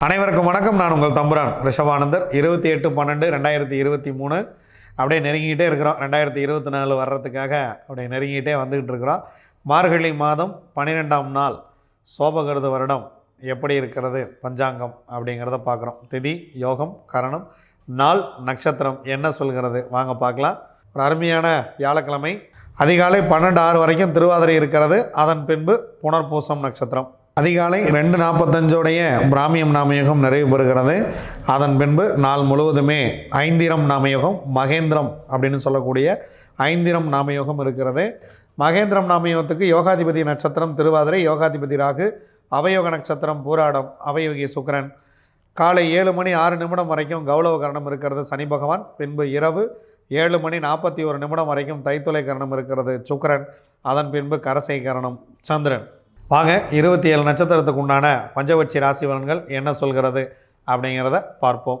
அனைவருக்கும் வணக்கம். நான் உங்கள் தம்புரான் ரிஷபானந்தர். இருபத்தி எட்டு பன்னெண்டு ரெண்டாயிரத்தி இருபத்தி மூணு. அப்படியே நெருங்கிக்கிட்டே இருக்கிறோம். ரெண்டாயிரத்தி இருபத்தி நாலு வர்றதுக்காக அப்படியே நெருங்கிக்கிட்டே வந்துக்கிட்டு இருக்கிறோம். மார்கழி மாதம் பன்னிரெண்டாம் நாள் சோபகிருத வருடம் எப்படி இருக்கிறது? பஞ்சாங்கம் அப்படிங்கிறத பார்க்குறோம். திதி யோகம் கரணம் நாள் நட்சத்திரம் என்ன சொல்கிறது? வாங்க பார்க்கலாம். ஒரு அருமையான வியாழக்கிழமை. அதிகாலை பன்னெண்டு ஆறு வரைக்கும் திருவாதிரை இருக்கிறது. அதன் பின்பு புனர்பூசம் நட்சத்திரம். அதிகாலை ரெண்டு நாற்பத்தஞ்சோடைய பிராமியம் நாமயுகம் நிறைவு பெறுகிறது. அதன் பின்பு நாள் முழுவதுமே ஐந்திரம் நாமயுகம் மகேந்திரம் அப்படின்னு சொல்லக்கூடிய ஐந்திரம் நாமயுகம் இருக்கிறது. மகேந்திரம் நாமயத்துக்கு யோகாதிபதி நட்சத்திரம் திருவாதிரை யோகாதிபதி ராகு அவயோக நட்சத்திரம் பூராடம் அவயோகி சுக்கரன். காலை ஏழு மணி ஆறு நிமிடம் வரைக்கும் கௌளவ கரணம் இருக்கிறது சனி பகவான். பின்பு இரவு ஏழு மணி நாற்பத்தி ஒரு நிமிடம் வரைக்கும் தைத்துளை கரணம் இருக்கிறது சுக்கரன். அதன் பின்பு கரசை கரணம் சந்திரன். வாங்க இருபத்தி ஏழு நட்சத்திரத்துக்கு உண்டான பஞ்சவட்சி ராசி பலன்கள் என்ன சொல்கிறது அப்படிங்கிறத பார்ப்போம்.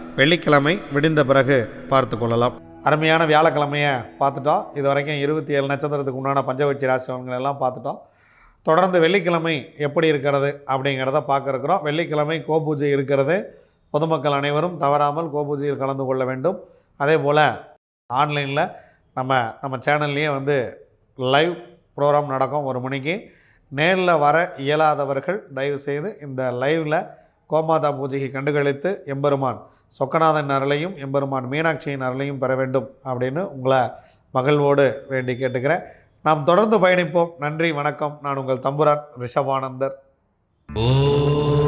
வெள்ளிக்கிழமை விடிந்த பிறகு பார்த்து கொள்ளலாம். அருமையான வியாழக்கிழமையை பார்த்துட்டோம். இது வரைக்கும் இருபத்தி ஏழு நட்சத்திரத்துக்கு உண்டான பஞ்சவட்சி ராசி பலன்கள் எல்லாம் பார்த்துட்டோம். தொடர்ந்து வெள்ளிக்கிழமை எப்படி இருக்கிறது அப்படிங்கிறத பார்க்குறக்கிறோம் வெள்ளிக்கிழமை கோபூஜை இருக்கிறது. பொதுமக்கள் அனைவரும் தவறாமல் கோபூஜையில் கலந்து கொள்ள வேண்டும். அதே போல் ஆன்லைனில் நம்ம நம்ம சேனல்லையே வந்து லைவ் ப்ரோக்ராம் நடக்கும் ஒரு மணிக்கு நேரில் வர இயலாதவர்கள் தயவுசெய்து இந்த லைவில் கோமாதா பூஜையை கண்டுகளித்து எம்பெருமான் சொக்கநாதன் அருளையும் எம்பெருமான் மீனாட்சியின் அருளையும் பெற வேண்டும் அப்படின்னு உங்களை மகிழ்வோடு வேண்டி கேட்டுக்கிறேன். நாம் தொடர்ந்து பயணிப்போம். நன்றி வணக்கம். நான் உங்கள் தம்புரான் ரிஷபானந்தர். ஓ